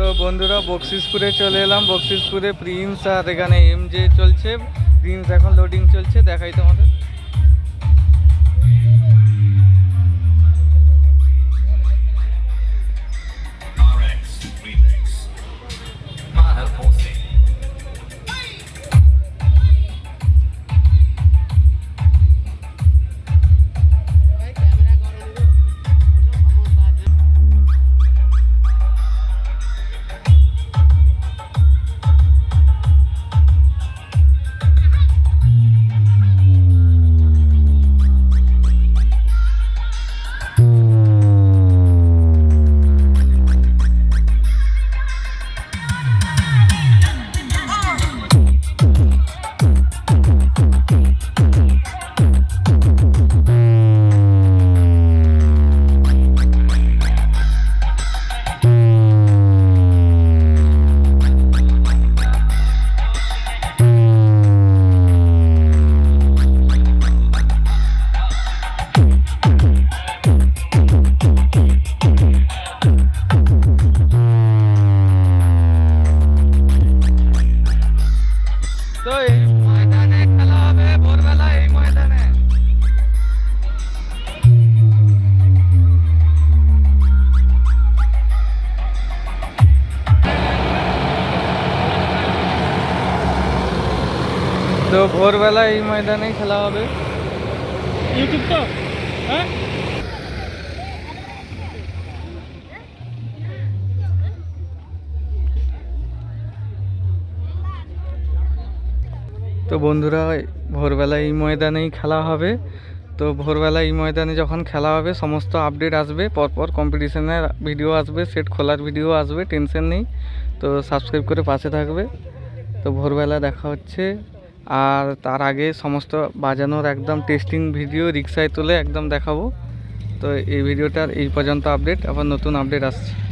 তো বন্ধুরা, বক্সিসপুরে চলে এলাম। বক্সিসপুরে প্রিন্স আর এখানে এম জে চলছে। প্রিন্স এখন লোডিং চলছে, দেখাই তোমাদের। তো ভোরবেলা এই ময়দানেই খেলা হবে। ইউটিউব তো? হ্যাঁ? তো বন্ধুরা ভোরবেলা এই ময়দানেই খেলা হবে। তো ভোরবেলা এই ময়দানে যখন খেলা হবে সমস্ত আপডেট আসবে। পরপর কম্পিটিশনের ভিডিও আসবে সেট খোলার ভিডিও আসবে টেনশন নেই। তো সাবস্ক্রাইব করে পাশে থাকবে। তো ভোরবেলা দেখা হচ্ছে। আর তার আগে সমস্ত বাজানোর একদম টেস্টিং ভিডিও রিক্সায় তুলে একদম দেখাবো। তো এই ভিডিওটার এই পর্যন্ত আপডেট আবার নতুন আপডেট আসছে।